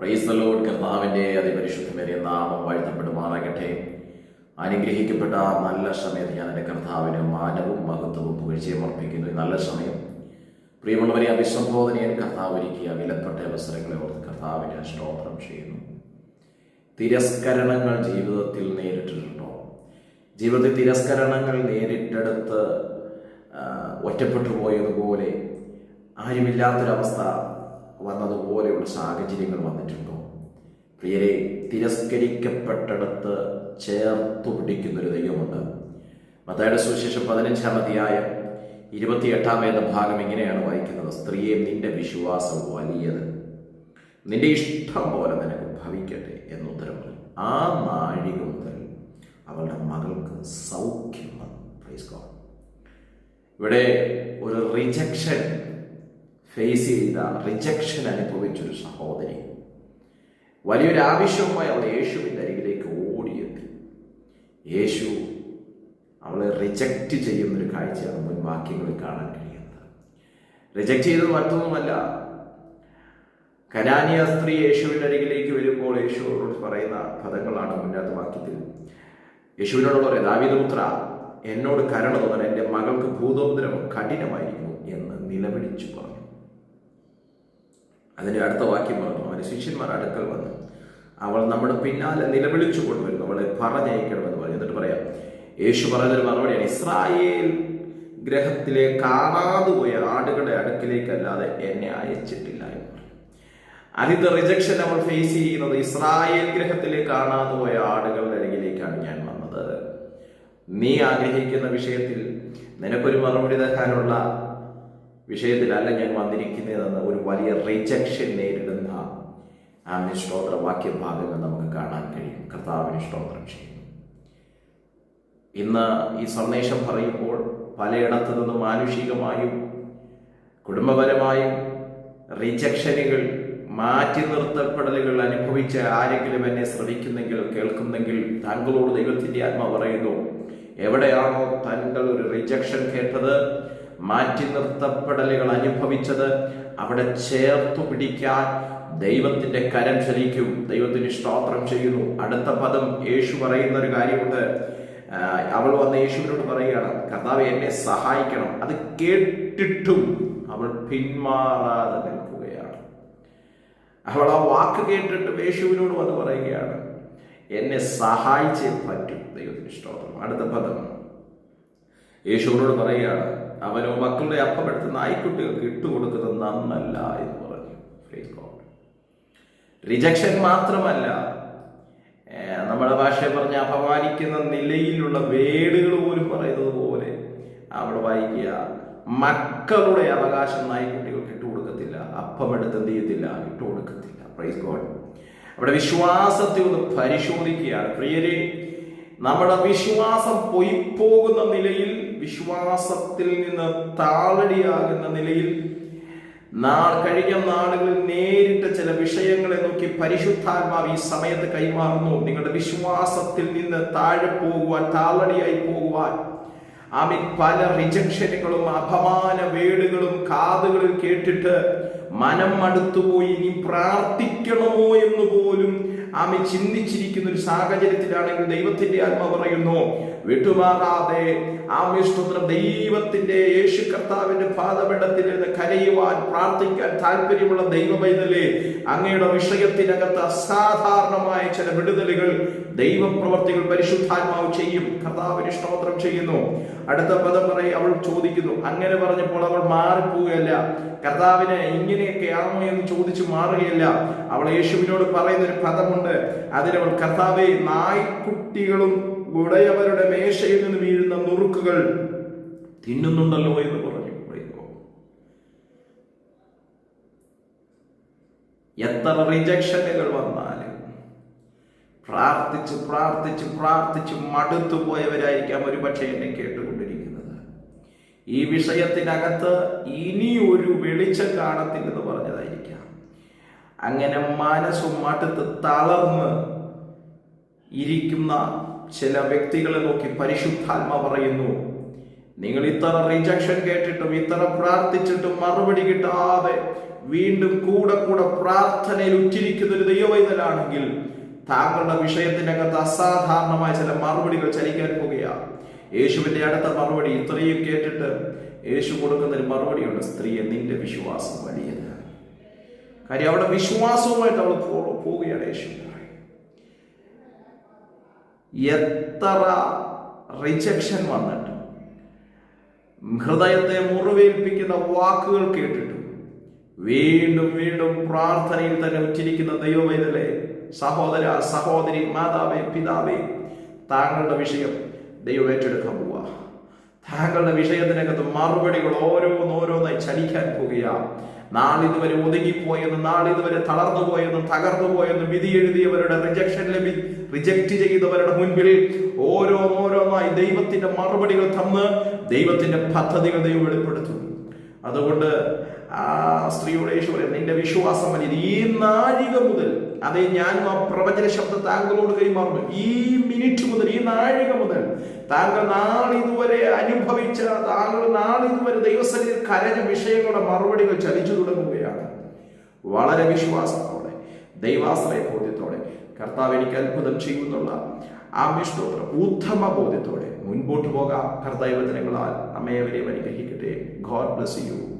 പ്രൈസലോഡ് കർത്താവിന്റെ അതിപരിശുദ്ധമേറിയ നാമം വാഴ്ത്തപ്പെടുമാറാകട്ടെ. അനുഗ്രഹിക്കപ്പെട്ട നല്ല സമയത്ത് ഞാൻ എന്റെ കർത്താവിന് മാനവും മഹത്വവും പുകഴ്ചയും അർപ്പിക്കുന്നു. ഈ നല്ല സമയം. പ്രിയമുള്ളവരെ അഭിസംബോധനയിൽ കർത്താവ് ഒരുക്കിയ വിലപ്പെട്ട അവസരങ്ങളെ ഓർത്ത് കർത്താവിനെ സ്തോത്രം ചെയ്യുന്നു. തിരസ്കരണങ്ങൾ ജീവിതത്തിൽ നേരിട്ടിട്ടുണ്ടോ? ജീവിതത്തിൽ തിരസ്കരണങ്ങൾ നേരിട്ടെടുത്ത് ഒറ്റപ്പെട്ടു പോയതുപോലെ ആരുമില്ലാത്തൊരവസ്ഥ വന്നതുപോലെയുള്ള സാഹചര്യങ്ങൾ വന്നിട്ടുണ്ടോ? പ്രിയരെ തിരസ്കരിക്കപ്പെട്ടിടത്ത് ചേർത്തു പിടിക്കുന്നൊരു ദൈവമുണ്ട്. മത്തായുടെ സുവിശേഷം പതിനഞ്ചാം അധ്യായം ഇരുപത്തിയെട്ടാം വേദ ഭാഗം ഇങ്ങനെയാണ് വായിക്കുന്നത്. സ്ത്രീയെ നിന്റെ വിശ്വാസം വലിയത്. നിന്റെ ഇഷ്ടം പോലെ നിനക്ക് ഭവിക്കട്ടെ എന്നുത്തരം പറഞ്ഞു. ആ നാഴിക മുതൽ അവളുടെ മകൾക്ക് സൗഖ്യം വന്നു. ഇവിടെ ഒരു റിജക്ഷൻ ഫേസ് ചെയ്ത റിജക്ഷൻ അനുഭവിച്ചൊരു സഹോദരി. വലിയൊരു ആവശ്യവുമായി അവൾ യേശുവിന്റെ അരികിലേക്ക് ഓടിയെത്തി. യേശു അവളെ റിജക്റ്റ് ചെയ്യുന്നൊരു കാഴ്ചയാണ് മുൻ വാക്യങ്ങളിൽ കാണാൻ കഴിയുന്നത്. റിജക്റ്റ് ചെയ്തത് മറ്റൊന്നുമല്ല കനാനിയ സ്ത്രീ യേശുവിന്റെ അരികിലേക്ക് വരുമ്പോൾ യേശു അവരോട് പറയുന്ന പദങ്ങളാണ് മുന്നാത്ത വാക്യത്തിൽ. യേശുവിനോട് പറയാം ദാവിദപുത്ര എന്നോട് കരുണ തോന്നാൻ എന്റെ മകൾക്ക് ഭൂതോപദ്രം കഠിനമായിരിക്കുന്നു എന്ന് നിലവിളിച്ചു പറഞ്ഞു. അതിന്റെ അടുത്ത വാക്യം പറഞ്ഞു. അവന്റെ ശിഷ്യന്മാർ അടുക്കൽ വന്നു അവൾ നമ്മുടെ പിന്നാലെ നിലവിളിച്ചു കൊണ്ടുവരുന്നു. അവളെ പറഞ്ഞയക്കണമെന്ന് പറഞ്ഞു. എന്നിട്ട് പറയാം യേശു പറഞ്ഞൊരു മറുപടിയാണ്. ഇസ്രായേൽ ഗ്രഹത്തിലെ കാണാതെ പോയ ആടുകളുടെ അടുക്കിലേക്കല്ലാതെ എന്നെ അയച്ചിട്ടില്ല എന്ന് റിജക്ഷൻ അവൾ ഫേസ് ചെയ്യുന്നത് ഇസ്രായേൽ ഗ്രഹത്തിലെ കാണാതെ പോയ ആടുകളുടെ അരികിലേക്കാണ് ഞാൻ വന്നത്. നീ ആഗ്രഹിക്കുന്ന വിഷയത്തിൽ നിനക്കൊരു മറുപടി തരാനുള്ള വിഷയത്തിലല്ല ഞാൻ വന്നിരിക്കുന്നതെന്ന് ഒരു വലിയ റിജക്ഷൻ നേരിടുന്ന ആ സ്തോത്ര വാക്യഭാഗങ്ങൾ നമുക്ക് കാണാൻ കഴിയും. കർത്താവിന് സ്തോത്രം ചെയ്യുന്നു. ഇന്ന് ഈ സന്ദേശം പറയുമ്പോൾ പലയിടത്തു നിന്നും മാനുഷികമായും കുടുംബപരമായും റിജക്ഷനുകൾ മാറ്റി നിർത്തപ്പെടലുകൾ അനുഭവിച്ച ആരെങ്കിലും എന്നെ ശ്രവിക്കുന്നെങ്കിൽ കേൾക്കുന്നെങ്കിൽ താങ്കളോട് ദൈവത്തിന്റെ ആത്മ പറയുന്നു എവിടെയാണോ താങ്കൾ ഒരു റിജക്ഷൻ കേട്ടത്? മാറ്റി നിർത്തപ്പെടലുകൾ അനുഭവിച്ചത് അവിടെ ചേർത്തു പിടിക്കാൻ ദൈവത്തിന്റെ കരം ചലിക്കും. ദൈവത്തിന് സ്തോത്രം ചെയ്യുന്നു. അടുത്ത പദം യേശു പറയുന്ന ഒരു കാര്യമുണ്ട് അവൾ വന്ന യേശുവിനോട് പറയുകയാണ് കർത്താവ് എന്നെ സഹായിക്കണം. അത് കേട്ടിട്ടും അവൾ പിന്മാറാതെ നിൽക്കുകയാണ്. അവൾ ആ വാക്ക് കേട്ടിട്ട് യേശുവിനോട് വന്ന് പറയുകയാണ് എന്നെ സഹായിച്ചേ പറ്റും. ദൈവത്തിന് സ്തോത്രം. അടുത്ത പദം യേശുവിനോട് പറയുകയാണ് അവനോ മക്കളുടെ അപ്പം എടുത്ത് നായ്ക്കുട്ടികൾക്ക് ഇട്ടുകൊടുക്കുന്നത് നന്നല്ല എന്ന് പറഞ്ഞു. റിജക്ഷൻ മാത്രമല്ല നമ്മുടെ ഭാഷയെ പറഞ്ഞ് അപമാനിക്കുന്ന നിലയിലുള്ള വേടുകൾ പോലും പറയുന്നത് പോലെ അവിടെ വായിക്കുക. മക്കളുടെ അവകാശം നായ്ക്കുട്ടികൾക്ക് ഇട്ടുകൊടുക്കത്തില്ല അപ്പം എടുത്ത് എന്ത് ചെയ്യത്തില്ല ഇട്ടുകൊടുക്കത്തില്ല. പ്രൈസ് ഗോഡ് അവിടെ വിശ്വാസത്തെ ഒന്ന് പരിശോധിക്കുകയാണ്. പ്രിയരെ നമ്മുടെ വിശ്വാസം പൊയ്പോകുന്ന നിലയിൽ വിശ്വാസത്തിൽ നിന്ന് താളടിയാകുന്ന നിലയിൽ നാൾ കഴിഞ്ഞ നാളുകളിൽ നേരിട്ട ചില വിഷയങ്ങളെ നോക്കി പരിശുദ്ധാത്മാവ് ഈ സമയത്ത് കൈമാറുന്നു. നിങ്ങളുടെ വിശ്വാസത്തിൽ നിന്ന് താഴെ പോകുവാൻ താളടിയായി പോകുവാൻ. ആമീൻ. പല റിജക്ഷനുകളും അപമാന വേടുകളും കാതുകളിൽ കേട്ടിട്ട് മനം മടുത്തുപോയി ഇനി പ്രാർത്ഥിക്കണമോ എന്ന് പോലും ആമി ചിന്തിച്ചിരിക്കുന്ന ഒരു സാഹചര്യത്തിലാണെങ്കിൽ ദൈവത്തിന്റെ ആത്മ പറയുന്നു വിട്ടുമാറാതെ ആമിഷ്ടത്തിന് ദൈവത്തിന്റെ യേശു കർത്താവിന്റെ പാദപീഠത്തിൽ നിന്ന് കരയുവാൻ പ്രാർത്ഥിക്കാൻ താല്പര്യമുള്ള ദൈവമൈതലേ അങ്ങയുടെ വിഷയത്തിനകത്ത് അസാധാരണമായ ചില വിടുതലുകൾ ദൈവപ്രവർത്തികൾ പരിശുദ്ധാത്മാവ് ചെയ്യും. കർത്താവിന് സ്തോത്രം ചെയ്യുന്നു. അടുത്ത പദം പറയും അവൾ ചോദിക്കുന്നു. അങ്ങനെ പറഞ്ഞപ്പോൾ അവൾ മാറിപ്പോവുകയല്ല. കർത്താവിനെ ഇങ്ങനെയൊക്കെ ആണോ എന്ന് ചോദിച്ചു മാറുകയല്ല. അവൾ യേശുവിനോട് പറയുന്ന ഒരു പദമുണ്ട്. അതിലവൾ കർത്താവെ നായ്ക്കുട്ടികളും ഉടയവരുടെ മേശയിൽ നിന്ന് വീഴുന്ന നുറുക്കുകൾ തിന്നുന്നുണ്ടല്ലോ എന്ന് പറഞ്ഞു. എത്ര റിജക്ഷനുകൾ വന്നാലും പ്രാർത്ഥിച്ച് പ്രാർത്ഥിച്ച് പ്രാർത്ഥിച്ച് മടുത്തു പോയവരായിരിക്കാം ഒരുപക്ഷെ എന്നെ കേട്ടുകൊണ്ടിരിക്കുന്നത്. ഈ വിഷയത്തിനകത്ത് ഇനി ഒരു വെളിച്ചം കാണത്തില്ലെന്ന് പറഞ്ഞതായിരിക്കാം. അങ്ങനെ മനസ്സും മടുത്ത് തളർന്ന് ഇരിക്കുന്ന ചില വ്യക്തികളെ നോക്കി പരിശുദ്ധാത്മ പറയുന്നു നിങ്ങൾ ഇത്ര റിജക്ഷൻ കേട്ടിട്ടും ഇത്ര പ്രാർത്ഥിച്ചിട്ടും മറുപടി കിട്ടാതെ വീണ്ടും കൂടെ കൂടെ പ്രാർത്ഥനയിൽ ഉറ്റിരിക്കുന്ന ഒരു ദൈവവൈതലാണെങ്കിൽ താങ്കളുടെ വിഷയത്തിനകത്ത് അസാധാരണമായ ചില മറുപടികൾ ചലിക്കാൻ പോകുകയാണ് യേശുവിന്റെ അടുത്ത മറുപടി ഇത്രയും കേട്ടിട്ട് യേശു കൊടുക്കുന്ന ഒരു മറുപടിയുണ്ട് സ്ത്രീയെ നിന്റെ വിശ്വാസം വലിയത് കാര്യം അവിടെ വിശ്വാസവുമായിട്ട് അവൾ പോവുകയാണ് യേശു. എത്ര റിജക്ഷൻ വന്നിട്ടും. ഹൃദയത്തെ മുറിവേൽപ്പിക്കുന്ന വാക്കുകൾ കേട്ടിട്ട്. വീണ്ടും വീണ്ടും പ്രാർത്ഥനയിൽ തന്നെ ഉച്ചിരിക്കുന്ന ദൈവമേതലെ സഹോദര സഹോദരി മാതാവേ പിതാവേ താങ്കളുടെ വിഷയം ദൈവം ഏറ്റെടുക്കാൻ പോവുക താങ്കളുടെ വിഷയത്തിനകത്ത് മറുപടികൾ ഓരോന്നോരോന്നായി ചലിക്കാൻ പോവുകയാണ്. നാളിതുവരെ ഒതുങ്ങിപ്പോയെന്നും നാളിതുവരെ തളർന്നു പോയെന്നും തകർന്നു പോയെന്നും വിധി എഴുതിയവരുടെ റിജക്ഷൻ ലഭി റിജക്റ്റ് ചെയ്തവരുടെ മുൻപിൽ ഓരോന്നോരോന്നായി ദൈവത്തിന്റെ മറുപടികൾ തന്ന് ദൈവത്തിന്റെ പദ്ധതികൾ ദൈവം വെളിപ്പെടുത്തും അതുകൊണ്ട് ആ സ്ത്രീയുടെ ഈശ്വരൻ നിന്റെ വിശ്വാസം വലിയത് ഈ നാഴിക മുതൽ അതേ ഞാനും ആ പ്രവചന ശബ്ദ താങ്കളോട് കൈമാറുന്നു. ഈ മിനിറ്റ് മുതൽ താങ്കൾ നാളിതുവരെ അനുഭവിച്ച താങ്കൾ നാളിതുവരെ ദൈവസന്നിധിയിൽ കരഞ്ഞ വിഷയങ്ങളുടെ മറുപടികൾ ചലിച്ചു തുടങ്ങുകയാണ്. വളരെ വിശ്വാസത്തോടെ ദൈവാശ്രയ ബോധ്യത്തോടെ കർത്താവ് എനിക്ക് അത്ഭുതം ചെയ്യുന്നുള്ള ആ വിഷ്ണോത്രം ഉത്തമ ബോധ്യത്തോടെ മുൻപോട്ട് പോകാം. കർത്തവചനങ്ങളാൽ അമ്മയവരെ അനുഗ്രഹിക്കട്ടെ. God bless you